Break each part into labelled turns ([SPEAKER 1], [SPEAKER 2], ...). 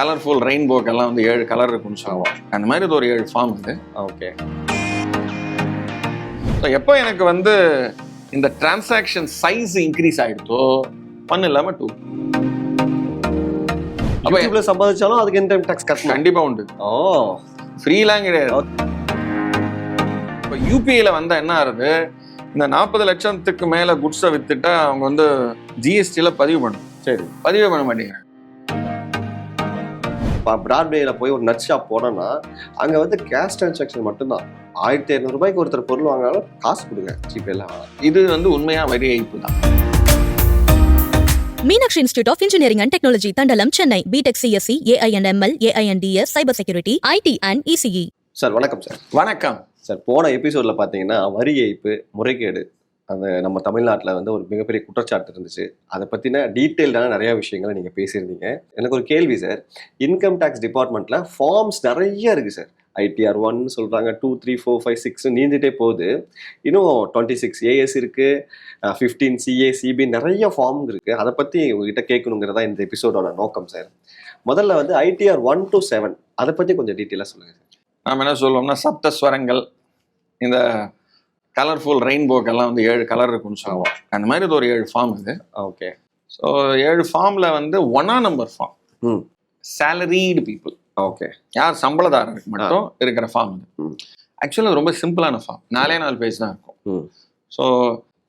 [SPEAKER 1] Colourful ரெயின்போக்கெல்லாம் வந்து ஏழு colour இருக்குன்னு சொல்லுவோம். அந்த மாதிரி இது ஒரு ஏழு ஃபார்ம் இது.
[SPEAKER 2] ஓகே
[SPEAKER 1] ஸோ எப்போ எனக்கு வந்து இந்த டிரான்சாக்ஷன் சைஸ் இன்க்ரீஸ் ஆயிடுதோ ஒன் இல்லாம டூ அப்ப
[SPEAKER 2] யூடியூப்ல சம்பாதிச்சாலும் அதுக்கு இன்கம் டாக்ஸ் கட்டணும்
[SPEAKER 1] கண்டிப்பா உண்டு.
[SPEAKER 2] ஓ.
[SPEAKER 1] ஃப்ரீலாம் கிடையாது. இப்போ யூபிஐல வந்தா என்ன ஆகுது? இந்த நாற்பது லட்சத்துக்கு மேல குட்ஸை வித்துட்டா அவங்க வந்து ஜிஎஸ்டியில் பதிவு பண்ணணும்
[SPEAKER 2] சரி.
[SPEAKER 1] பதிவே பண்ண மாட்டேங்கிறாங்க.
[SPEAKER 2] இப்போ பிராட்வேல போய் ஒரு நட் ஷாப் போனோம்னா அங்க வந்து கேஷ் டிரான்சாக்ஷன் மட்டும்தான். ஆயிரத்தி ஐநூறு ரூபாய்க்கு ஒருத்தர் பொருள் வாங்கினாலும் காசு கொடுங்க ஜிபேல
[SPEAKER 1] இது வந்து உண்மையா வரி ஏய்ப்பு தான்.
[SPEAKER 3] Meenakshi institute of engineering and technology Thandalam Chennai. BTech CSC AIML AIDS cyber security IT and ECE
[SPEAKER 2] sir வணக்கம் சார்.
[SPEAKER 1] வணக்கம்.
[SPEAKER 2] சார் போன எபிசோட்ல பாத்தீங்கன்னா வரி ஏய்ப்பு முறைகேடு அந்த நம்ம தமிழ்நாட்டில் வந்து ஒரு மிகப்பெரிய குற்றச்சாட்டு இருந்துச்சு. அதை பற்றின டீட்டெயில்டான நிறைய விஷயங்களை நீங்கள் பேசியிருந்தீங்க. எனக்கு ஒரு கேள்வி சார் இன்கம் டேக்ஸ் டிபார்ட்மெண்ட்டில் ஃபார்ம்ஸ் நிறைய இருக்குது சார் ஐடிஆர் ஒன் சொல்கிறாங்க two three four five six நீந்துட்டே போகுது. இன்னும் டுவெண்ட்டி சிக்ஸ் ஏஎஸ் இருக்குது ஃபிஃப்டீன் சிஏ சிபி நிறைய ஃபார்ம் இருக்குது அதை பற்றி உங்ககிட்ட கேட்கணுங்கிறதா இந்த எபிசோடோட நோக்கம் சார் முதல்ல வந்து ஐடிஆர் ஒன் டு செவன் அதை பற்றி கொஞ்சம் டீட்டெயிலாக சொல்லுங்கள் சார்
[SPEAKER 1] நாம் என்ன சொல்லுவோம்னா சப்தஸ்வரங்கள் இந்த கலர்ஃபுல் ரெயின்போக்கெல்லாம் வந்து ஏழு கலர் இருக்குன்னு சொல்லுவோம். அந்த மாதிரி இது ஒரு ஏழு ஃபார்ம் இது
[SPEAKER 2] ஓகே
[SPEAKER 1] ஸோ ஏழு ஃபார்ம்ல வந்து ஒன்னா number form salaried people
[SPEAKER 2] okay
[SPEAKER 1] யார் சம்பளதாரருக்கு மட்டும் இருக்கிற ஃபார்ம் இது. ஆக்சுவலாக ரொம்ப சிம்பிளான ஃபார்ம் நாலே நாலு பேஜ் தான் இருக்கும். ஸோ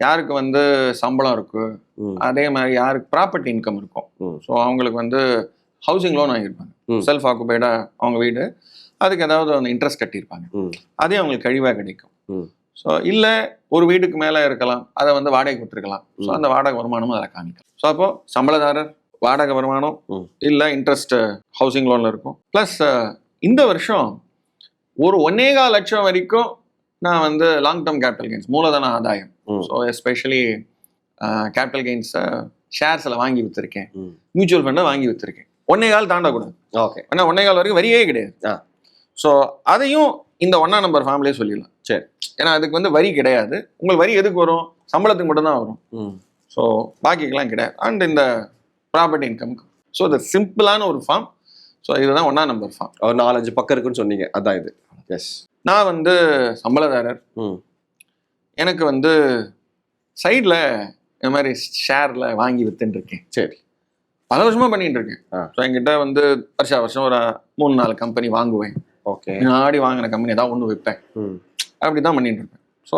[SPEAKER 1] யாருக்கு வந்து சம்பளம் இருக்கு?
[SPEAKER 2] ம்
[SPEAKER 1] அதே மாதிரி யாருக்கு ப்ராப்பர்ட்டி இன்கம் இருக்கும்? ஸோ அவங்களுக்கு வந்து ஹவுசிங் லோன் வாங்கியிருப்பாங்க. செல்ஃப் ஆக்குபைடா அவங்க வீடு. அதுக்கு ஏதாவது அந்த இன்ட்ரெஸ்ட் கட்டியிருப்பாங்க. அதே அவங்களுக்கு கழிவாக கிடைக்கும். ஸோ இல்லை ஒரு வீட்டுக்கு மேலே இருக்கலாம். அதை வந்து வாடகை விட்டுருக்கலாம் ஸோ. அந்த வாடகை வருமானமும் அதில் காமிக்கலாம். ஸோ அப்போ சம்பளதாரர் வாடகை வருமானம். இல்லை இன்ட்ரெஸ்ட் ஹவுசிங் லோனில் இருக்கும். ப்ளஸ் இந்த வருஷம் ஒரு ஒன்னேகால் லட்சம் வரைக்கும் நான் வந்து லாங் டேர்ம் கேபிட்டல் கெயின்ஸ் மூலதன ஆதாயம். ஸோ எஸ்பெஷலி கேபிட்டல் கெயின்ஸை ஷேர்ஸில் வாங்கி விற்றுருக்கேன் மியூச்சுவல் ஃபண்டை வாங்கி விற்றுருக்கேன் ஒன்னே கால் தாண்டக்கூடாது
[SPEAKER 2] ஓகே
[SPEAKER 1] ஏன்னா ஒன்னே கால் வரைக்கும் வரியே கிடையாது. ஸோ அதையும் இந்த ஒன்னா நம்பர் ஃபார்ம்லேயே சொல்லிடலாம்.
[SPEAKER 2] சரி.
[SPEAKER 1] ஏன்னா அதுக்கு வந்து வரி கிடையாது. உங்களுக்கு வரி எதுக்கு வரும்? சம்பளத்துக்கு மட்டும்தான் வரும். ஸோ பாக்கிக்கெல்லாம் கிடையாது. அண்ட் இந்த ப்ராப்பர்ட்டி இன்கம்க்கு ஸோ இது சிம்பிளான ஒரு ஃபார்ம் ஸோ இதுதான் ஒன்னா நம்பர் ஃபார்ம்
[SPEAKER 2] ஒரு நாலஞ்சு பக்கம் இருக்குன்னு சொன்னீங்க. அதான் இது. எஸ்
[SPEAKER 1] நான் வந்து சம்பளதாரர். எனக்கு வந்து சைடில் இந்த மாதிரி ஷேரில் வாங்கி வித்துன்னு இருக்கேன்
[SPEAKER 2] சரி.
[SPEAKER 1] பல வருஷமா பண்ணிட்டு இருக்கேன். ஸோ என்கிட்ட வந்து வருஷா வருஷம் ஒரு மூணு நாலு கம்பெனி வாங்குவேன்.
[SPEAKER 2] ஓகே
[SPEAKER 1] முன்னாடி வாங்கின கம்பெனி ஏதாவது ஒன்று விற்பேன் அப்படி தான் பண்ணிட்டு இருப்பேன் ஸோ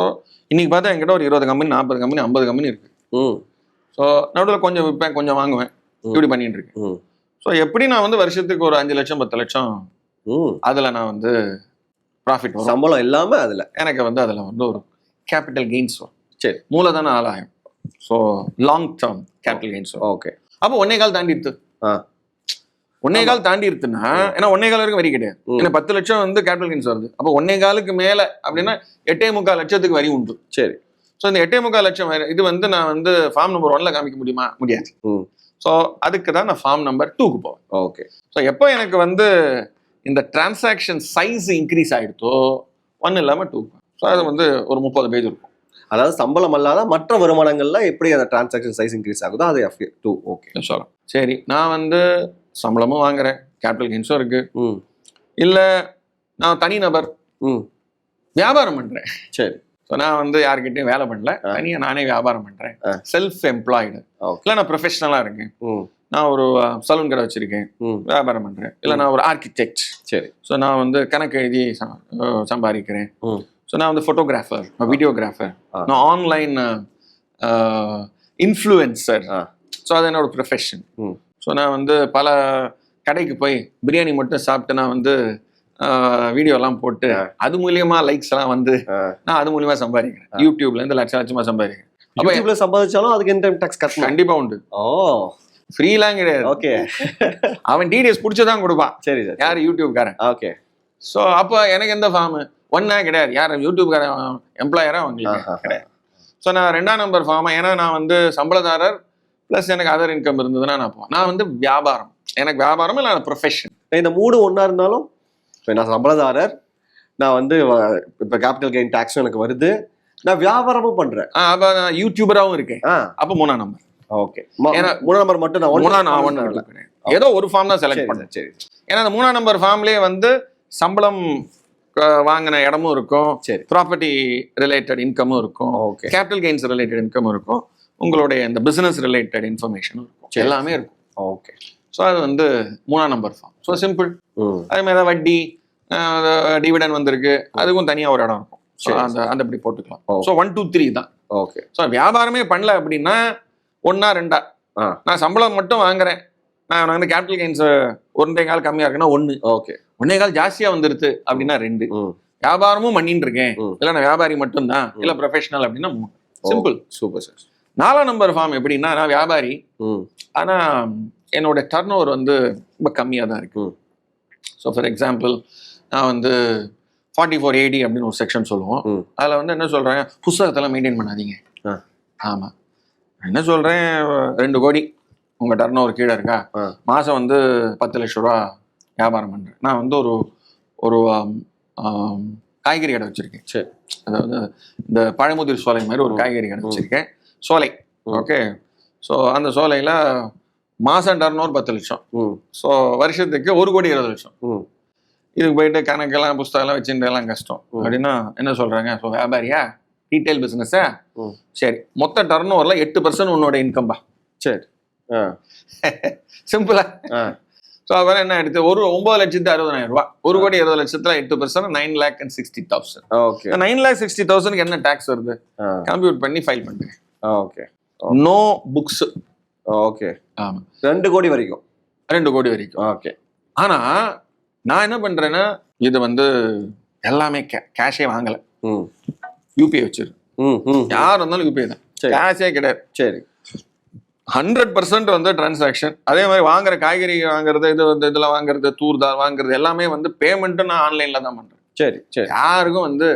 [SPEAKER 1] இன்னைக்கு பார்த்தா என்கிட்ட ஒரு இருபது கம்பெனி நாற்பது கம்பெனி ஐம்பது கம்பெனி இருக்கு. ஸோ நடுவில் கொஞ்சம் விற்பேன் கொஞ்சம் வாங்குவேன். இப்படி பண்ணிட்டு இருக்கேன் ஸோ எப்படி நான் வந்து வருஷத்துக்கு ஒரு அஞ்சு லட்சம் பத்து லட்சம் அதில் நான் வந்து ப்ராஃபிட் வரும்.
[SPEAKER 2] சம்பளம் இல்லாம அதுல.
[SPEAKER 1] எனக்கு வந்து அதில் வந்து ஒரு கேபிட்டல் கெயின்ஸ் வரும்.
[SPEAKER 2] சரி.
[SPEAKER 1] மூலதன ஆதாயம். So long term capital gains வரும்.
[SPEAKER 2] ஓகே.
[SPEAKER 1] அப்போ ஒன்னே கால் தாண்டி இருக்கு
[SPEAKER 2] ஆ.
[SPEAKER 1] ஒன்னே கால் தாண்டி இருக்குன்னா ஏன்னா ஒன்னே கால் வரைக்கும் வரி கிடையாது. ஏன்னா பத்து லட்சம் வந்து கேபிட்டல் கெயின்ஸ் வருது. அப்போ ஒன்னே காலுக்கு மேல அப்படின்னா எட்டே முக்கால் லட்சத்துக்கு வரி உண்டு.
[SPEAKER 2] சரி.
[SPEAKER 1] ஸோ இந்த எட்டே முக்கால் லட்சம் இது வந்து நான் வந்து ஃபார்ம் நம்பர் ஒன்ல காமிக்க முடியுமா? முடியாது. ஸோ அதுக்கு தான் நான் ஃபார்ம் நம்பர் டூக்கு போவேன்.
[SPEAKER 2] ஓகே
[SPEAKER 1] ஸோ எப்போ எனக்கு வந்து இந்த டிரான்சாக்ஷன் சைஸ் இன்க்ரீஸ் ஆயிடுதோ ஒன் இல்லாமல் டூ ஸோ அது வந்து ஒரு முப்பது பேஜ் இருக்கும்.
[SPEAKER 2] அதாவது சம்பளம் அல்லாத மற்ற வருமானங்கள்ல எப்படி அந்த டிரான்சாக்ஷன் சைஸ் இன்க்ரீஸ் ஆகுதோ அது எஃப் டூ ஓகே
[SPEAKER 1] சொல்லலாம் சரி நான் வந்து சம்பளமும் வாங்குறேன். கேபிட்டல் கெயின்ஸும் இருக்கு. இல்லை நான் தனிநபர்
[SPEAKER 2] ம்.
[SPEAKER 1] வியாபாரம் பண்றேன்.
[SPEAKER 2] சரி.
[SPEAKER 1] ஸோ நான் வந்து யார்கிட்டயும் வேலை பண்ணல. தனியாக நானே வியாபாரம் பண்றேன். செல்ஃப் எம்ப்ளாய்டு இல்லை நான் ப்ரொஃபஷனலா இருக்கேன். நான் ஒரு சலூன் கடை வச்சிருக்கேன். வியாபாரம் பண்றேன். இல்லை நான் ஒரு ஆர்கிடெக்ட்
[SPEAKER 2] சரி.
[SPEAKER 1] ஸோ நான் வந்து கணக்கு எழுதி சம்பாதிக்கிறேன். ஸோ நான் வந்து ஃபோட்டோகிராஃபர் வீடியோகிராஃபர். நான் ஆன்லைன் இன்ஃப்ளூயன்சர் ஸோ அது என்னோட ப்ரொஃபஷன் ஸோ நான் வந்து பல கடைக்கு போய் பிரியாணி மட்டும் சாப்பிட்டு நான் வந்து வீடியோ எல்லாம் போட்டு. அது மூலியமா லைக்ஸ் எல்லாம் வந்து. நான் அது மூலியமா சம்பாதிக்கிறேன். யூடியூப்ல இருந்து லட்சம் லட்சமா சம்பாதிக்கிறேன். அப்ப
[SPEAKER 2] யூடியூப்ல சம்பாதிச்சாலும் அதுக்கு இன்கம் டாக்ஸ் கட்டணும்.
[SPEAKER 1] கண்டிப்பா உண்டு.
[SPEAKER 2] ஓ.
[SPEAKER 1] ஃப்ரீலாம் கிடையாது.
[SPEAKER 2] ஓகே.
[SPEAKER 1] அவன் டிடிஎஸ் பிடிச்சதான் கொடுப்பான்.
[SPEAKER 2] சரி சார்
[SPEAKER 1] யார்? யூடியூப்காரன்
[SPEAKER 2] ஓகே.
[SPEAKER 1] ஸோ அப்போ எனக்கு எந்த ஃபார்ம் ஒன்னா கிடையாது. யார்? யூடியூப்காரன் எம்ப்ளாயரா அவங்களுக்கு. கிடையாது. ஸோ நான் ரெண்டாம் நம்பர் ஃபார்மா ஏன்னா நான் வந்து சம்பளதாரர் ப்ளஸ் எனக்கு அதர் இன்கம் இருந்ததுன்னா நான் போவேன். நான் வந்து வியாபாரம். எனக்கு வியாபாரம் இல்லை ப்ரொஃபஷன்
[SPEAKER 2] இந்த மூணு ஒண்ணா இருந்தாலும் நான் சம்பளதாரர் நான் வந்து இப்ப கேபிட்டல் கெயின் டாக்ஸும் எனக்கு வருது. நான் வியாபாரமும் பண்றேன்.
[SPEAKER 1] அப்போ நான் யூடியூபராகவும் இருக்கேன்.
[SPEAKER 2] ஆ.
[SPEAKER 1] அப்போ மூணாம் நம்பர்
[SPEAKER 2] ஓகே
[SPEAKER 1] ஏன்னா-
[SPEAKER 2] மூணு நம்பர் மட்டும் நான்
[SPEAKER 1] மூணா நான்
[SPEAKER 2] ஒன்று
[SPEAKER 1] ஒன்று ஏதோ ஒரு ஃபார்ம் தான் செலக்ட்
[SPEAKER 2] சரி
[SPEAKER 1] பண்ணும்
[SPEAKER 2] சார்
[SPEAKER 1] ஏன்னா அந்த மூணாம் நம்பர் ஃபார்ம்லேயே வந்து சம்பளம் வாங்கின இடமும் இருக்கும்.
[SPEAKER 2] சரி.
[SPEAKER 1] ப்ராப்பர்ட்டி ரிலேட்டட் இன்கமும் இருக்கும்.
[SPEAKER 2] Okay
[SPEAKER 1] capital gains related income இருக்கும். உங்களுடைய இந்த பிசினஸ் ரிலேட்டட் இன்ஃபர்மேஷனும் இருக்கும்.
[SPEAKER 2] சரி.
[SPEAKER 1] எல்லாமே இருக்கும்.
[SPEAKER 2] ஓகே
[SPEAKER 1] ஸோ அது வந்து மூணாம் நம்பர் ஃபார்ம் ஸோ சிம்பிள் அதே மாதிரி தான் வட்டி டிவிடன் வந்திருக்கு. அதுக்கும் தனியாக ஒரு இடம் இருக்கும். அந்த அந்த இப்படி போட்டுக்கலாம். ஸோ ஒன் டூ த்ரீ தான்.
[SPEAKER 2] ஓகே
[SPEAKER 1] ஸோ வியாபாரமே பண்ணல அப்படின்னா ஒன்றா ரெண்டா. நான் சம்பளம் மட்டும் வாங்குறேன். நான் வந்து கேபிட்டல் கெயின்ஸ் ஒன்றே கால் கம்மியாக இருக்குன்னா ஒன்று
[SPEAKER 2] ஓகே
[SPEAKER 1] ஒன்னே கால் ஜாஸ்தியாக வந்துருது அப்படின்னா ரெண்டு. வியாபாரமும் பண்ணிட்டு இருக்கேன். இல்லை நான் வியாபாரி மட்டும்தான். இல்லை ப்ரொஃபஷனல் அப்படின்னா மூணு. சிம்பிள்
[SPEAKER 2] சூப்பர் சார்
[SPEAKER 1] நாலாம் நம்பர் ஃபார்ம் எப்படின்னா நான் வியாபாரி. ஆனால் என்னோட டர்ன் ஓவர் வந்து ரொம்ப கம்மியாக தான் இருக்கு. ஸோ ஃபார் எக்ஸாம்பிள் நான் வந்து ஃபார்ட்டி ஃபோர் ஏடி அப்படின்னு ஒரு செக்ஷன் சொல்லுவோம். அதில் வந்து என்ன சொல்கிறேன் புஸ்தகத்தெல்லாம் மெயின்டைன் பண்ணாதீங்க. ஆமாம் என்ன சொல்கிறேன் ரெண்டு கோடி. உங்கள் டர்ன் ஓவர் கீழே இருக்கா. மாதம் வந்து பத்து லட்ச ரூபா வியாபாரம் பண்ணுறேன் நான் வந்து ஒரு ஒரு காய்கறி கடை வச்சுருக்கேன்.
[SPEAKER 2] சரி.
[SPEAKER 1] அதாவது இந்த பழமுதிர் சோலை மாதிரி ஒரு. காய்கறி கடை. வச்சுருக்கேன். சோலை. ஓகே. ஸோ அந்த சோலையில் மாதம் டர்ன் ஓவர் பத்து லட்சம். ஸோ வருஷத்துக்கு ஒரு கோடி இருபது லட்சம். இதுக்கு போயிட்டு கணக்கெல்லாம் புஸ்தகம்லாம் வச்சுட்டு எல்லாம் கஷ்டம். அப்படின்னா என்ன சொல்றாங்க? ஸோ வியாபாரியா? ரீட்டைல் பிஸ்னஸா
[SPEAKER 2] ம்.
[SPEAKER 1] சரி. மொத்த டர்ன் ஓவரில் எட்டு பர்சன்ட் உன்னோட இன்கம்பா
[SPEAKER 2] சரி.
[SPEAKER 1] சிம்பிளா ஸோ அப்புறம் என்ன எடுத்து ஒரு ஒன்பது லட்சத்து அறுபதாயிரம் ரூபாய் ஒரு கோடி இருபது லட்சத்துல எட்டு percent nine lakh and sixty thousand
[SPEAKER 2] okay
[SPEAKER 1] nine lakh sixty தௌசண்ட்க்கு என்ன டேக்ஸ் வருது? கம்ப்யூட் பண்ணி ஃபைல் பண்ணுங்க
[SPEAKER 2] ஓகே.
[SPEAKER 1] No books
[SPEAKER 2] okay.
[SPEAKER 1] ஆமா.
[SPEAKER 2] ரெண்டு கோடி வரைக்கும்.
[SPEAKER 1] ரெண்டு கோடி வரைக்கும்.
[SPEAKER 2] ஓகே.
[SPEAKER 1] ஆனா நான் என்ன பண்றேன்னா இது வந்து எல்லாமே கேஷே வாங்கல.
[SPEAKER 2] ம்.
[SPEAKER 1] யூபிஐ வச்சிரு.
[SPEAKER 2] ம் ம்
[SPEAKER 1] யார் வந்தாலும் யூபிஐ தான்.
[SPEAKER 2] சரி.
[SPEAKER 1] கேஷே கிடையாது.
[SPEAKER 2] சரி.
[SPEAKER 1] ஹண்ட்ரட் பர்சன்ட் வந்து டிரான்சாக்ஷன் அதே மாதிரி வாங்குற காய்கறி வாங்குறது இது வந்து இதில் வாங்குறது தூர்தால் வாங்குறது எல்லாமே வந்து பேமெண்ட்டும் நான் ஆன்லைன்ல தான் பண்றேன்.
[SPEAKER 2] சரி சரி.
[SPEAKER 1] யாருக்கும் வந்து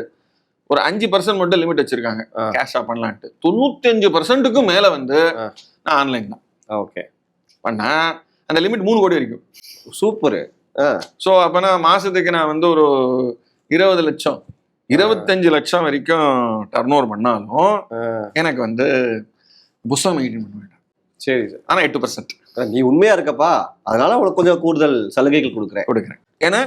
[SPEAKER 1] ஒரு அஞ்சு பர்சன்ட் மட்டும் லிமிட் வச்சிருக்காங்க. கேஷா பண்ணலான்ட்டு. தொண்ணூத்தஞ்சு பர்சன்ட்டுக்கும் மேல வந்து. நான் ஆன்லைன் தான்.
[SPEAKER 2] ஓகே
[SPEAKER 1] பண்ணா அந்த லிமிட் மூணு கோடி வரைக்கும்.
[SPEAKER 2] சூப்பர்
[SPEAKER 1] ஸோ அப்போனா மாசத்துக்கு நான் வந்து ஒரு இருபது லட்சம் இருபத்தஞ்சு லட்சம் வரைக்கும் டர்ன் ஓவர் பண்ணாலும். எனக்கு வந்து புஸ்தகம் மெயின்டைன் பண்ண வேண்டாம்.
[SPEAKER 2] சரி சார்.
[SPEAKER 1] ஆனா எட்டு பர்சன்ட்
[SPEAKER 2] நீ உண்மையா இருக்கப்பா அதனால உனக்கு கொஞ்சம் கூடுதல் சலுகைகள் கொடுக்குறேன்.
[SPEAKER 1] கொடுக்குறேன். ஏன்னா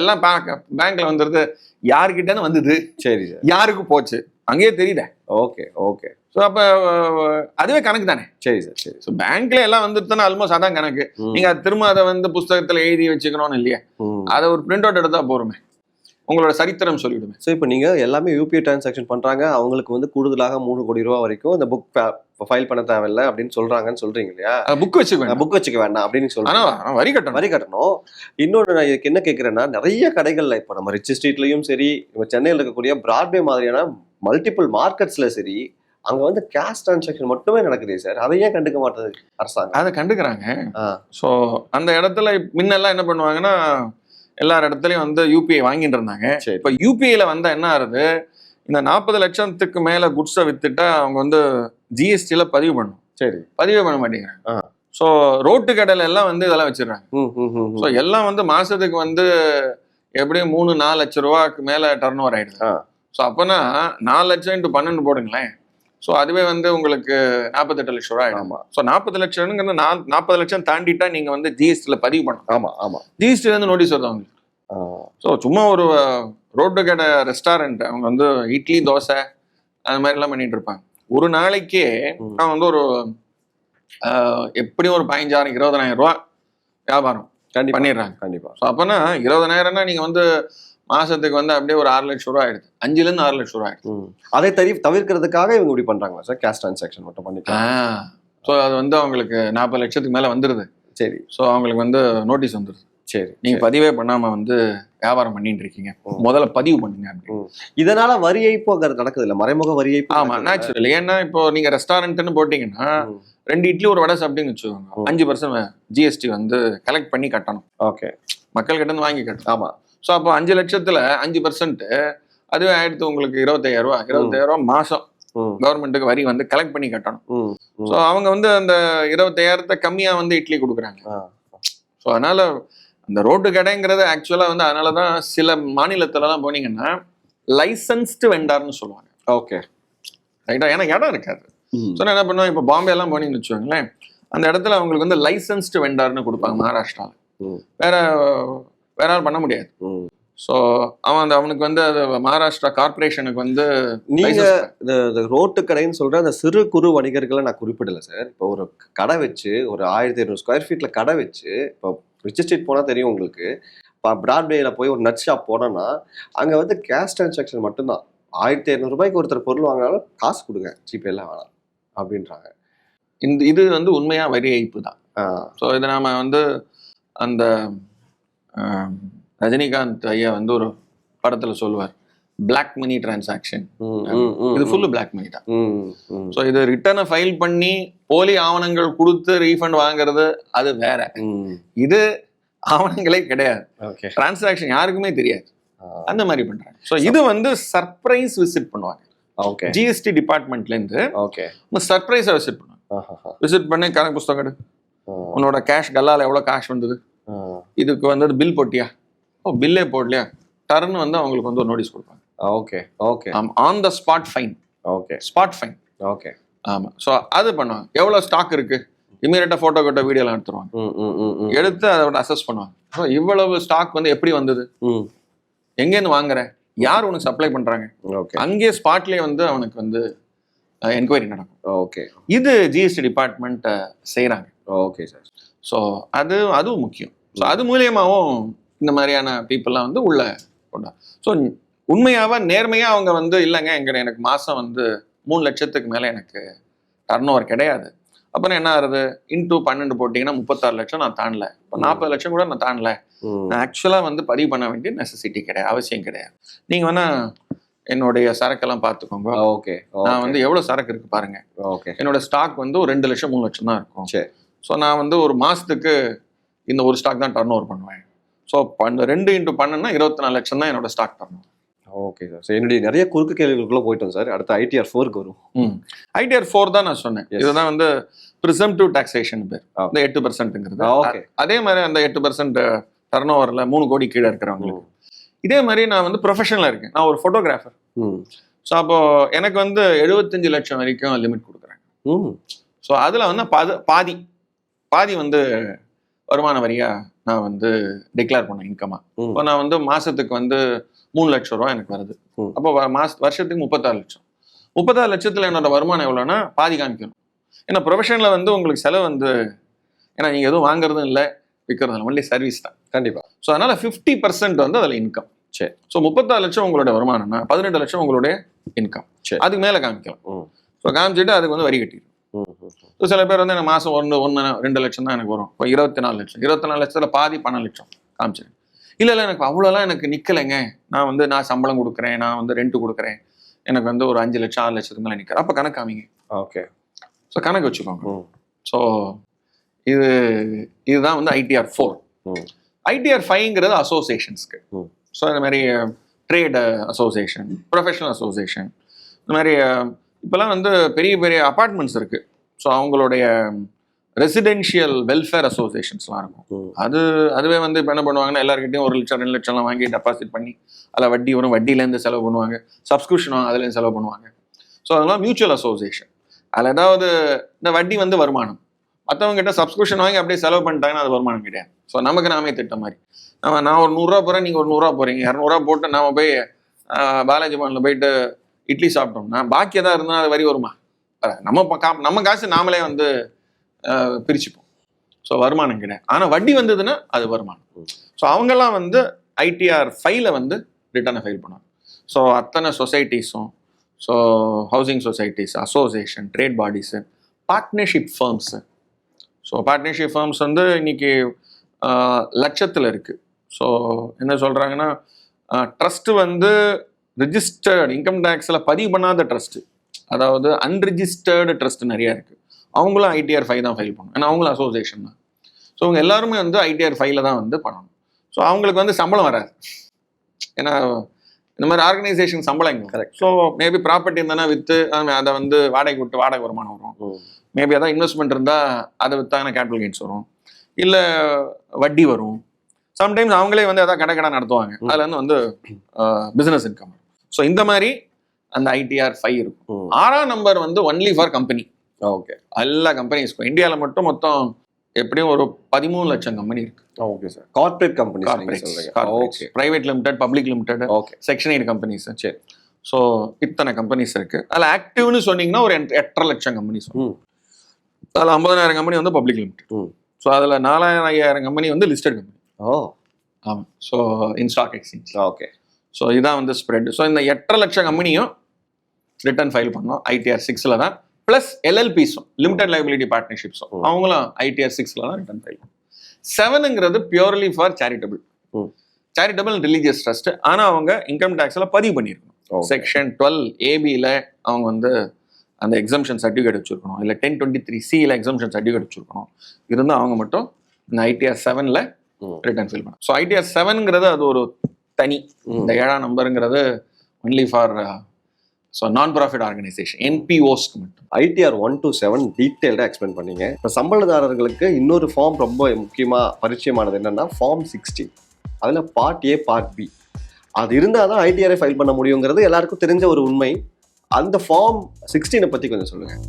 [SPEAKER 1] எல்லாம் பேங்க்ல வந்துருது. யாருக்கிட்டன்னு வந்தது.
[SPEAKER 2] சரி சார்.
[SPEAKER 1] யாருக்கு போச்சு? அங்கேயே தெரியுதே.
[SPEAKER 2] Okay okay.
[SPEAKER 1] ஸோ அப்போ அதுவே கணக்கு தானே?
[SPEAKER 2] சரி சார் சரி.
[SPEAKER 1] ஸோ பேங்க்ல எல்லாம் வந்துருதுன்னா ஆல்மோஸ்ட் அதான் கணக்கு. நீங்க அது திரும்ப அதை வந்து புஸ்தகத்துல எழுதி வச்சுக்கணும்னு இல்லையா? அதை ஒரு பிரிண்ட் அவுட் எடுத்தா போருமே. உங்களோட சரித்திரம் சொல்லிவிடுமே
[SPEAKER 2] ஸோ இப்போ நீங்கள் எல்லாமே யூபிஐ டிரான்சாக்ஷன் பண்ணுறாங்க அவங்களுக்கு வந்து கூடுதலாக மூணு கோடி ரூபா வரைக்கும் இந்த புக் ஃபைல் பண்ண தேவையில்லை அப்படின்னு சொல்கிறாங்கன்னு சொல்கிறீங்க இல்லையா
[SPEAKER 1] புக் வச்சுக்க
[SPEAKER 2] புக் வச்சுக்க வேண்டாம் அப்படின்னு
[SPEAKER 1] ஆனா வரி கட்டணும்.
[SPEAKER 2] வரி கட்டணும். இன்னொன்று நான் இதுக்கு என்ன கேட்குறேன்னா நிறைய கடைகளில் இப்போ நம்ம ரிச் ஸ்ட்ரீட்லையும் சரி இப்போ சென்னையில் இருக்கக்கூடிய பிராட்வே மாதிரியான மல்டிபிள் மார்க்கெட்ஸில் சரி அங்கே வந்து கேஷ் டிரான்சாக்ஷன் மட்டுமே நடக்குதே சார் அதை ஏன் கண்டுக்க மாட்டேது அரசாங்கம்?
[SPEAKER 1] அதை கண்டுக்கிறாங்க. ஸோ அந்த இடத்துல முன்னெல்லாம் என்ன பண்ணுவாங்கன்னா எல்லார் இடத்துலயும் வந்து யூபிஐ வாங்கிட்டு இருந்தாங்க. இப்போ யூபிஐல வந்தா என்ன ஆகுது? இந்த நாற்பது லட்சத்துக்கு மேல குட்ஸை வித்துட்டா அவங்க வந்து ஜிஎஸ்டியில் பதிவு பண்ணும்.
[SPEAKER 2] சரி.
[SPEAKER 1] பதிவே பண்ண மாட்டேங்கிறாங்க. ஸோ ரோட்டு கடையில எல்லாம் வந்து இதெல்லாம் வச்சிடுறாங்க. ஸோ எல்லாம் வந்து மாசத்துக்கு வந்து எப்படியும் மூணு நாலு லட்ச ரூபாய்க்கு மேல டர்ன் ஓவர் ஆயிடுது. ஸோ அப்போனா நாலு லட்சம் இன்ட்டு பன்னெண்டு போடுங்களேன். ஸோ அதுவே வந்து உங்களுக்கு நாற்பத்தெட்டு லட்ச ரூபா ஆயிடும்.
[SPEAKER 2] ஆமாம்
[SPEAKER 1] ஸோ நாற்பது லட்சம்ங்கிறது நா நாற்பது லட்சம் தாண்டிட்டா நீங்க வந்து ஜிஎஸ்டியில் பதிவு பண்ணணும்
[SPEAKER 2] ஆமாம் ஆமாம்
[SPEAKER 1] ஜிஎஸ்டி வந்து நோட்டீஸ் வருது அவங்களுக்கு ஸோ சும்மா ஒரு ரோட்டு கடை ரெஸ்டாரண்ட் அவங்க வந்து இட்லி தோசை அது மாதிரிலாம் பண்ணிட்டு இருப்பாங்க. ஒரு நாளைக்கே. நான் வந்து ஒரு எப்படியும் ஒரு பதினஞ்சாயிரம் இருபதனாயிரம் ரூபா வியாபாரம்
[SPEAKER 2] கண்டிப்பாக
[SPEAKER 1] பண்ணிடுறாங்க.
[SPEAKER 2] கண்டிப்பாக
[SPEAKER 1] ஸோ அப்போனா இருபதனாயிரம்னா நீங்க வந்து மாசத்துக்கு வந்து அப்படியே ஒரு ஆறு லட்சம் ரூபா ஆயிடுது. அஞ்சுலேருந்து ஆறு லட்சம் ரூபா ஆயிடுது.
[SPEAKER 2] ம். அதை தவி தவிர்க்கிறதுக்காக இவங்க இப்படி பண்றாங்களா சார்? கேஷ் டிரான்சாக்ஷன் மட்டும் பண்ணிக்கலாம்.
[SPEAKER 1] ஸோ அது வந்து அவங்களுக்கு நாற்பது லட்சத்துக்கு மேல வந்துருது.
[SPEAKER 2] சரி.
[SPEAKER 1] ஸோ அவங்களுக்கு வந்து நோட்டீஸ் வந்துருது.
[SPEAKER 2] சரி
[SPEAKER 1] நீங்க பதிவே பண்ணாம வந்து வியாபாரம் பண்ணிட்டு இருக்கீங்க. முதல்ல பதிவு பண்ணுங்க அப்படின்னு.
[SPEAKER 2] இதனால வரி ஏய்ப்பு அங்க நடக்குது இல்ல? மறைமுக வரி ஏய்ப்பு
[SPEAKER 1] ஆமா. நேச்சுரல் ஏன்னா இப்போ நீங்க ரெஸ்டாரண்ட்னு போட்டீங்கன்னா. ரெண்டு இட்லி ஒரு வடை சாப்பிட்டீங்கன்னு வச்சுக்கோங்க. அஞ்சு பர்சன்ட் ஜிஎஸ்டி வந்து கலெக்ட் பண்ணி கட்டணும்.
[SPEAKER 2] ஓகே.
[SPEAKER 1] மக்கள் கிட்ட இருந்து வாங்கி கட்டணும்.
[SPEAKER 2] ஆமா.
[SPEAKER 1] ஸோ அப்போ அஞ்சு லட்சத்துல அஞ்சு பர்சன்ட் அதுவே ஆயிடுத்து உங்களுக்கு இருபத்தையாயிரம் ரூபா இருபத்தாயிரம் ரூபா மாசம் கவர்மெண்ட்டுக்கு வரி வந்து கலெக்ட் பண்ணி கட்டணும். ஸோ அவங்க வந்து அந்த இருபத்தையாயிரத்தை கம்மியா வந்து இட்லி கொடுக்குறாங்க. ஸோ அதனால அந்த ரோட்டு கடைங்கிறது ஆக்சுவலா வந்து அதனால தான் சில மாநிலத்துலலாம் போனீங்கன்னா லைசன்ஸ்டு வெண்டார்னு சொல்லுவாங்க.
[SPEAKER 2] ஓகே.
[SPEAKER 1] ரைட்டா ஏன்னா இடம் இருக்காது. ஸோ என்ன பண்ணுவோம் இப்போ பாம்பே எல்லாம் போனீங்கன்னு வச்சுக்கோங்களேன் அந்த இடத்துல அவங்களுக்கு வந்து லைசன்ஸ்டு வெண்டார்னு கொடுப்பாங்க மகாராஷ்டிராவில். வேற வேற ஆள் பண்ண முடியாது. ஸோ அவன் அந்த அவனுக்கு வந்து அது மகாராஷ்டிரா கார்பரேஷனுக்கு வந்து
[SPEAKER 2] நீங்க இந்த இந்த ரோட்டு கடைன்னு சொல்ற அந்த சிறு குறு வணிகர்களை நான் குறிப்பிடல சார். இப்போ ஒரு கடை வச்சு ஒரு ஆயிரத்தி ஐநூறு ஸ்கொயர் ஃபீட்ல கடை வச்சு இப்போ ரிச் எஸ்டேட் போனா தெரியும் உங்களுக்கு. இப்போ பிராட்வேல போய் ஒரு நட் ஷாப் போனோம்னா அங்க வந்து கேஷ் டிரான்சாக்ஷன் மட்டும்தான். ஆயிரத்தி ஐநூறு ரூபாய்க்கு ஒருத்தர் பொருள் வாங்கினாலும் காசு கொடுங்க. ஜிபேல வேணாம். அப்படின்றாங்க.
[SPEAKER 1] இந்த இது வந்து உண்மையா வரி ஏய்ப்பு தான். ஸோ இதை நாம வந்து அந்த ரஜினிகாந்த் ஐயா வந்து ஒரு படத்துல சொல்லுவார். பிளாக் மணி டிரான்சாக்ஷன் இது ஃபுல்லு பிளாக் மணி தான். ஸோ இது ரிட்டர்னை ஃபைல் பண்ணி போலி ஆவணங்கள் கொடுத்து ரீஃபண்ட் வாங்குறது அது வேற. இது ஆவணங்களே கிடையாது. டிரான்சாக்ஷன் யாருக்குமே தெரியாது. அந்த மாதிரி பண்றாங்க. ஸோ இது வந்து சர்ப்ரைஸ் விசிட் பண்ணுவாங்க.
[SPEAKER 2] ஓகே
[SPEAKER 1] ஜிஎஸ்டி டிபார்ட்மெண்ட்ல இருந்து
[SPEAKER 2] ஓகே
[SPEAKER 1] சர்ப்ரைஸா விசிட் பண்ணுவாங்க. விசிட் பண்ணி கணக்கு புஸ்தகம் எடு. உன்னோட கேஷ் கல்லால எவ்வளவு கேஷ் வந்தது? இதுக்கு வந்தது பில் போட்டியா? ஓ பில்லே போடலையா? டர்ன் வந்து அவங்களுக்கு வந்து ஒரு நோட்டீஸ் கொடுப்பாங்க.
[SPEAKER 2] Okay okay
[SPEAKER 1] on the spot fine
[SPEAKER 2] okay
[SPEAKER 1] spot fine
[SPEAKER 2] okay
[SPEAKER 1] ஆமா ஸோ அது பண்ணுவாங்க. எவ்வளோ ஸ்டாக் இருக்கு? இமீடியட்டா போட்டோ கிட்ட வீடியோலாம் எடுத்துருவாங்க. எடுத்து அதை அசஸ் பண்ணுவாங்க. ஸோ இவ்வளவு ஸ்டாக் வந்து எப்படி வந்தது? எங்கேருந்து வாங்குற யார் உனக்கு சப்ளை பண்றாங்க?
[SPEAKER 2] ஓகே
[SPEAKER 1] அங்கே ஸ்பாட்லயே வந்து அவனுக்கு வந்து என்கொயரி நடக்கும்.
[SPEAKER 2] ஓகே
[SPEAKER 1] இது ஜிஎஸ்டி டிபார்ட்மெண்ட் செய்கிறாங்க
[SPEAKER 2] ஓகே சார்
[SPEAKER 1] ஸோ அது அதுவும் முக்கியம். ஸோ அது மூலியமாகவும் இந்த மாதிரியான பீப்புளெலாம் வந்து உள்ள கொண்டா ஸோ உண்மையாவா நேர்மையா அவங்க வந்து இல்லைங்க எங்க எனக்கு மாசம் வந்து மூணு லட்சத்துக்கு மேலே எனக்கு டர்ன் ஓவர் கிடையாது அப்புறம் என்ன ஆகுது இன்டூ பன்னெண்டு போட்டிங்கன்னா முப்பத்தாறு லட்சம் நான் தாண்டல. இப்போ நாற்பது லட்சம் கூட நான் தாண்டல. நான் ஆக்சுவலாக வந்து பதிவு பண்ண வேண்டிய நெசசிட்டி கிடையாது அவசியம் கிடையாது. நீங்கள் வேணா என்னுடைய சரக்கெல்லாம் பார்த்துக்கோங்க.
[SPEAKER 2] ஓகே.
[SPEAKER 1] நான் வந்து எவ்வளோ சரக்கு இருக்கு பாருங்க.
[SPEAKER 2] ஓகே.
[SPEAKER 1] என்னோட ஸ்டாக் வந்து ஒரு ரெண்டு லட்சம் மூணு லட்சம் தான் இருக்கும்.
[SPEAKER 2] சரி.
[SPEAKER 1] ஸோ நான் வந்து ஒரு மாசத்துக்கு இந்த ஒரு ஸ்டாக் தான் டர்ன் ஓவர் பண்ணுவேன் ஸோ ரெண்டு இன்ட்டு பண்ணனா இருபத்தி நாலு லட்சம் தான் என்னோட ஸ்டாக் டர்ன்
[SPEAKER 2] ஓகே சார் என்னுடைய நிறைய குறுக்கு கேள்விகளுக்குள்ள போயிட்டோம் சார் அடுத்து ஐடிஆர் ஃபோருக்கு வரும்
[SPEAKER 1] ஐடிஆர் ஃபோர் தான் நான் சொன்னேன். இதுதான் வந்து ப்ரிசம்டிவ் டாக்ஸேஷன் பேர். இந்த எட்டு பர்சன்ட்டுங்கிறது
[SPEAKER 2] ஓகே
[SPEAKER 1] அதே மாதிரி அந்த எட்டு பர்சன்ட் டர்ன் ஓவரில் மூணு கோடி கீழே இருக்கிறவங்களுக்கு. இதே மாதிரி நான் வந்து ப்ரொஃபஷனலாக இருக்கேன். நான் ஒரு ஃபோட்டோகிராஃபர் ஸோ அப்போ எனக்கு வந்து எழுபத்தஞ்சு லட்சம் வரைக்கும் லிமிட் கொடுக்குறேன்
[SPEAKER 2] ம்.
[SPEAKER 1] ஸோ அதில் வந்து பாதி பாதி பாதி வந்து வருமான வரியா நான் வந்து டிக்ளேர் பண்ணேன் இன்கமா
[SPEAKER 2] ம்.
[SPEAKER 1] இப்போ நான் வந்து மாசத்துக்கு வந்து மூணு லட்சம் ரூபா எனக்கு வருது. அப்போ மாச வருஷத்துக்கு முப்பத்தாறு லட்சம். முப்பத்தாறு லட்சத்துல என்னோட வருமானம் எவ்வளோன்னா பாதி காமிக்கணும். ஏன்னா ப்ரொஃபஷனில் வந்து உங்களுக்கு செலவு வந்து ஏன்னா நீங்கள் எதுவும் வாங்குறதும் இல்லை விற்கிறதும் இல்லை ஒன்லி சர்வீஸ் தான்.
[SPEAKER 2] கண்டிப்பா.
[SPEAKER 1] ஸோ அதனால ஃபிஃப்டி பர்சன்ட் வந்து அதில் இன்கம்
[SPEAKER 2] சரி.
[SPEAKER 1] ஸோ முப்பத்தாறு லட்சம் உங்களுடைய வருமானம்னா பதினெட்டு லட்சம் உங்களுடைய இன்கம்
[SPEAKER 2] சரி.
[SPEAKER 1] அதுக்கு மேலே காமிக்கலாம். ஸோ காமிச்சிட்டு அதுக்கு வந்து வரி கட்டிடும். ஸோ சில பேர் வந்து எனக்கு மாதம் ஒன்று ஒன்று ரெண்டு லட்சம் தான் எனக்கு வரும். இப்போ இருபத்தி நாலு லட்சம். இருபத்தி நாலு லட்சத்தில் பாதி பன்னெண்டு லட்சம் காமிச்சிரு இல்லை இல்லை எனக்கு அவ்வளோலாம் எனக்கு நிற்கலைங்க நான் வந்து நான் சம்பளம் கொடுக்குறேன். நான் வந்து ரெண்ட் கொடுக்குறேன். எனக்கு வந்து ஒரு அஞ்சு லட்சம் ஆறு லட்சத்துக்கு மேலே நிற்கிறேன் அப்போ கணக்கு காமிங்க.
[SPEAKER 2] ஓகே.
[SPEAKER 1] ஸோ கணக்கு வச்சுக்கோங்க. ஸோ இது இதுதான் வந்து ஐடிஆர் ஃபோர் ஐடிஆர் ஃபைவ்ங்கிறது அசோசியேஷன்ஸ்க்கு
[SPEAKER 2] ம்.
[SPEAKER 1] ஸோ இந்த மாதிரி ட்ரேட் அசோசியேஷன் ப்ரொஃபஷனல் அசோசியேஷன் இந்த மாதிரி அஹ், இப்போல்லாம் வந்து பெரிய பெரிய அப்பார்ட்மெண்ட்ஸ் இருக்கு. ஸோ அவங்களுடைய ரெசிடென்ஷியல் வெல்ஃபேர் அசோசியேஷன்ஸ்லாம் இருக்கும். அது அதுவே வந்து இப்போ என்ன பண்ணுவாங்கன்னா எல்லாருக்கிட்டையும் ஒரு லட்சம் ரெண்டு லட்சம்லாம் வாங்கி டெபாசிட் பண்ணி அதில் வட்டி வரும். வட்டியிலேருந்து செலவு பண்ணுவாங்க. சப்ஸ்கிரிப்ஷன் அதுலேருந்து செலவு பண்ணுவாங்க. ஸோ அதெல்லாம் மியூச்சுவல் அசோசியேஷன் அதில் ஏதாவது இந்த வட்டி வந்து வருமானம். மற்றவங்க கிட்ட சப்ஸ்கிரிப்ஷன் வாங்கி அப்படியே செலவு பண்ணிட்டாங்கன்னா அது வருமானம் கிடையாது. ஸோ நமக்கு நாமே திட்டம் மாதிரி. நம்ம நான் ஒரு நூறுரூவா போகிறேன் நீங்கள் ஒரு நூறுரூவா போகிறீங்க இரநூறுவா போட்டு நாம போய் பாலாஜி பவனில் போயிட்டு இட்லி சாப்பிட்டோம்னா பாக்கி எதாவது இருந்தால் அது வரி வருமா. நம்ம கா- நம்ம காசு நாமளே வந்து பிரிச்சுப்போம். ஸோ வருமானம் கிடையாது ஆனால் வட்டி வந்ததுன்னா அது வருமானம். ஸோ அவங்கெல்லாம் வந்து ஐடிஆர் ஃபைல வந்து ரிட்டர்னை ஃபைல் பண்ணுவாங்க. ஸோ அத்தனை சொசைட்டிஸும் so housing societies association trade bodies partnership firms so partnership firms வந்து இன்னைக்கு லட்சத்தில் இருக்குது ஸோ என்ன சொல்கிறாங்கன்னா ட்ரஸ்ட்டு வந்து ரிஜிஸ்டர்டு இன்கம் டேக்ஸில் பதிவு பண்ணாத ட்ரஸ்ட்டு அதாவது அன்ரிஜிஸ்டர்டு ட்ரஸ்ட் நிறையா இருக்குது அவங்களும் ஐடிஆர் ஃபைவ் தான் ஃபைல் பண்ணணும். ஏன்னா அவங்களும் அசோசியேஷன் தான். ஸோ அவங்க எல்லாருமே வந்து ஐடிஆர் ஃபைவ்ல தான் வந்து பண்ணணும். ஸோ அவங்களுக்கு வந்து சம்பளம் வராது. ஏன்னா இந்த மாதிரி ஆர்கனைசேஷன் சம்பளம் எங்க கரெக்ட் ஸோ மேபி ப்ராப்பர்ட்டி இருந்தானா விற்று அதை வந்து வாடகை விட்டு வாடகை வருமானம் வரும். மேபி அதான் இன்வெஸ்ட்மெண்ட் இருந்தால் அதை விற்றாங்கன்னா கேபிட்டல் கெயின்ஸ் வரும். இல்லை வட்டி வரும். சம்டைம்ஸ் அவங்களே வந்து அதான் கடை கடை நடத்துவாங்க.
[SPEAKER 2] ம்.
[SPEAKER 1] அதுல இருந்து வந்து பிஸ்னஸ் இன்கம் ஸோ இந்த மாதிரி அந்த ஐடிஆர் ஃபைவ் இருக்கும். ஆறாம் நம்பர் வந்து ஒன்லி ஃபார் கம்பெனி
[SPEAKER 2] ஓகே
[SPEAKER 1] எல்லா கம்பெனிஸ்க்கும் இந்தியாவில் மட்டும் மொத்தம் எப்படியும் ஒரு பதிமூணு லட்சம் கம்பெனி இருக்கு.
[SPEAKER 2] ஓகே சார் நீங்க சொல்றீங்க. Okay
[SPEAKER 1] private limited public limited
[SPEAKER 2] okay
[SPEAKER 1] section eight companies
[SPEAKER 2] சரி.
[SPEAKER 1] ஸோ இத்தனை கம்பெனிஸ் இருக்கு. அதில் ஆக்டிவ்னு சொன்னீங்கன்னா ஒரு எட்- எட்டரை லட்சம் கம்பெனிஸ். அதில் ஐம்பதாயிரம் கம்பெனி வந்து பப்ளிக் லிமிடெட். ஸோ அதில் நாலாயிரம் ஐயாயிரம் கம்பெனி வந்து லிஸ்டட் கம்பெனி
[SPEAKER 2] ஓ.
[SPEAKER 1] ஆமாம் so in stock exchange
[SPEAKER 2] okay
[SPEAKER 1] so இதான் வந்து ஸ்ப்ரெட் ஸோ இந்த எட்டரை லட்சம் கம்பெனியும் ரிட்டர்ன் ஃபைல் பண்ணோம். ஐடிஆர் சிக்ஸில் தான். ப்ளஸ் எல்எல்பிஸும் லிமிடெட் லைபிலிட்டி பார்ட்னர்ஷிப்ஸும். அவங்களும் ஐடிஆர் சிக்ஸில் தான் return file செவனுங்கிறது purely for charitable. Charitable religious trust ஆனால் அவங்க இன்கம் டேக்ஸில் பதிவு பண்ணியிருக்கணும் செக்ஷன் டுவெல் ஏபியில் அவங்க வந்து அந்த எக்ஸம்ஷன் சர்டிஃபிகேட் வச்சுருக்கணும். இல்லை டென் டுவெண்ட்டி த்ரீ சியில் எக்ஸம்ஷன் சர்டிஃபிகேட் வச்சுருக்கணும். இருந்தால் அவங்க மட்டும் இந்த ஐடிஆர் செவனில். ரிட்டர்ன் ஃபில் பண்ணணும். ஸோ ஐடிஆர் செவனுங்கிறது அது ஒரு தனி இந்த ஏழாம் நம்பருங்கிறது only for so non profit organisation என்பிஓஸ்க்கு மட்டும்.
[SPEAKER 2] ஐடிஆர் ஒன் டு செவன் டீட்டெயில்டாக எக்ஸ்பிளைன் பண்ணீங்க. இப்போ சம்பளதாரர்களுக்கு இன்னொரு ஃபார்ம் ரொம்ப முக்கியமாக பரிச்சயமானது என்னென்னா ஃபார்ம் சிக்ஸ்டி அதில் பார்ட் ஏ பார்ட் பி அது இருந்தால் தான் ஐடிஆரை ஃபைல் பண்ண முடியுங்கிறது எல்லாருக்கும் தெரிஞ்ச ஒரு உண்மை. அந்த ஃபார்ம் சிக்ஸ்டீனை பற்றி கொஞ்சம் சொல்லுங்கள்